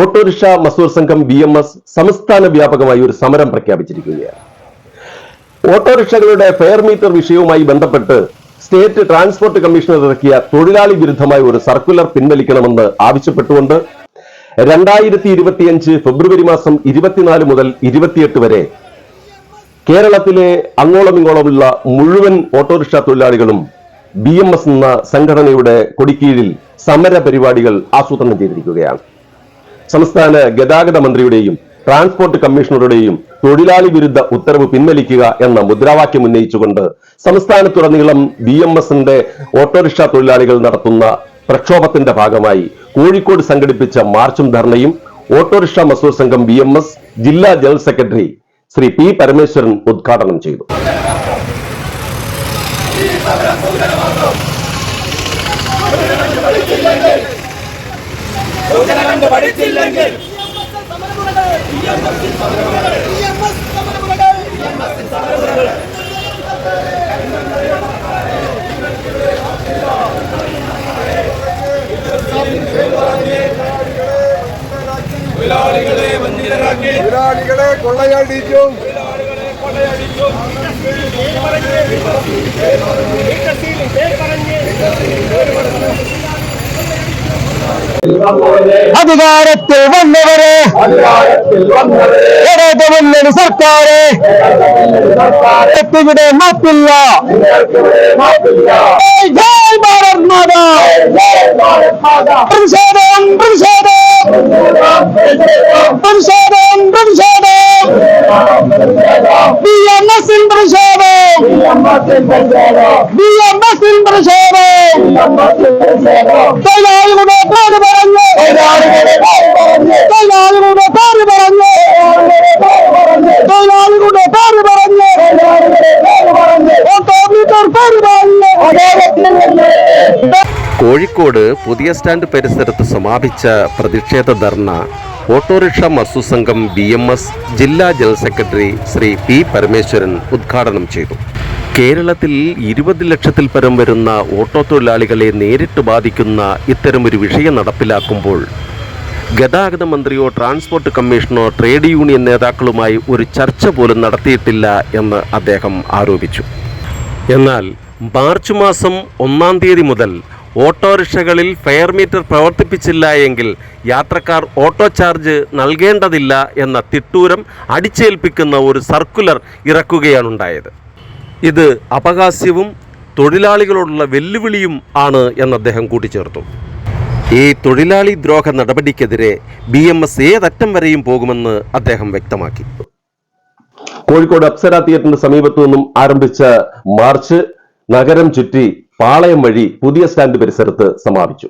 Autorickshaw മസൂർ സംഘം B M S സംസ്ഥാന വ്യാപകമായി ഒരു സമരം പ്രഖ്യാപിച്ചിരിക്കുകയാണ്. ഓട്ടോറിക്ഷകളുടെ ഫെയർ മീറ്റർ വിഷയവുമായി ബന്ധപ്പെട്ട് സ്റ്റേറ്റ് ട്രാൻസ്പോർട്ട് കമ്മീഷണർ ഇറക്കിയ തൊഴിലാളി വിരുദ്ധമായ ഒരു സർക്കുലർ പിൻവലിക്കണമെന്ന് ആവശ്യപ്പെട്ടുകൊണ്ട് രണ്ടായിരത്തി ഇരുപത്തിയഞ്ച് ഫെബ്രുവരി മാസം ഇരുപത്തിനാല് മുതൽ ഇരുപത്തിയെട്ട് വരെ കേരളത്തിലെ അങ്ങോളം ഇങ്ങോളമുള്ള മുഴുവൻ ഓട്ടോറിക്ഷ തൊഴിലാളികളും ബി എം എസ് എന്ന സംഘടനയുടെ കൊടിക്കീഴിൽ സമര പരിപാടികൾ ആസൂത്രണം ചെയ്തിരിക്കുകയാണ്. സംസ്ഥാന ഗതാഗത മന്ത്രിയുടെയും ട്രാൻസ്പോർട്ട് കമ്മീഷണറുടെയും തൊഴിലാളി വിരുദ്ധ ഉത്തരവ് പിൻവലിക്കുക എന്ന മുദ്രാവാക്യം ഉന്നയിച്ചുകൊണ്ട് സംസ്ഥാനത്തുടനീളം ബി എം എസിന്റെ ഓട്ടോറിക്ഷ തൊഴിലാളികൾ നടത്തുന്ന പ്രക്ഷോഭത്തിന്റെ ഭാഗമായി കോഴിക്കോട് സംഘടിപ്പിച്ച മാർച്ചും ധർണയും ഓട്ടോറിക്ഷ മസൂർ സംഘം ബി എം എസ് ജില്ലാ general secretary Shri P Parameswaran ഉദ്ഘാടനം ചെയ്തു. പഠിച്ചില്ലെങ്കിൽ തൊഴിലാളികളെ വഞ്ചിതരാക്കി തൊഴിലാളികളെ കൊള്ളയടിക്കും അധികാരത്തിൽ വന്നവരെ. ഇടത് മുന്നണി സർക്കാരെ. ഇവിടെ മാറ്റില്ല ജയ് ജയ് ഭാരത് മാതാ. പ്രതിഷേധം പ്രതിഷേധം. പ്രതിഷേധം പ്രതിഷേധം. ബി എം എസിൻ പ്രതിഷേധം. ബി എം എസിൻ പ്രതിഷേധം. തൊഴിലാളികളുടെ പേര് പറഞ്ഞു തൊഴിലാളികളുടെ പേര് തൊഴിലാളികളുടെ പേര് കോഴിക്കോട് പുതിയ സ്റ്റാൻഡ് പരിസരത്ത് സമാപിച്ച പ്രതിഷേധ ധർണ. ഓട്ടോറിക്ഷ മസു സംഘം ബി എം എസ് ജില്ലാ general secretary Shri P Parameswaran ഉദ്ഘാടനം ചെയ്തു. കേരളത്തിൽ ഇരുപത് ലക്ഷത്തിൽ പരം വരുന്ന ഓട്ടോ തൊഴിലാളികളെ നേരിട്ട് ബാധിക്കുന്ന ഇത്തരമൊരു വിഷയം നടപ്പിലാക്കുമ്പോൾ ഗതാഗത മന്ത്രിയോ ട്രാൻസ്പോർട്ട് കമ്മീഷനോ ട്രേഡ് യൂണിയൻ നേതാക്കളുമായി ഒരു ചർച്ച പോലും നടത്തിയിട്ടില്ല എന്ന് അദ്ദേഹം ആരോപിച്ചു. എന്നാൽ മാർച്ച് മാസം ഒന്നാം തീയതി മുതൽ ഓട്ടോറിക്ഷകളിൽ ഫെയർ മീറ്റർ പ്രവർത്തിപ്പിച്ചില്ല എങ്കിൽ യാത്രക്കാർ ഓട്ടോ ചാർജ് നൽകേണ്ടതില്ല എന്ന തിട്ടൂരം അടിച്ചേൽപ്പിക്കുന്ന ഒരു സർക്കുലർ ഇറക്കുകയാണുണ്ടായത് ഇത് അപകാസ്യവും തൊഴിലാളികളോടുള്ള വെല്ലുവിളിയും ആണ് എന്ന് അദ്ദേഹം കൂട്ടിച്ചേർത്തു. ഈ തൊഴിലാളി ദ്രോഹ നടപടിക്കെതിരെ ബി എം എസ് ഏതറ്റം വരെയും പോകുമെന്ന് അദ്ദേഹം വ്യക്തമാക്കി. കോഴിക്കോട് അപ്സര തിയേറ്ററിന് സമീപത്തു നിന്നും ആരംഭിച്ച മാർച്ച് നഗരം ചുറ്റി പാളയം വഴി പുതിയ സ്റ്റാൻഡ് പരിസരത്ത് സമാപിച്ചു.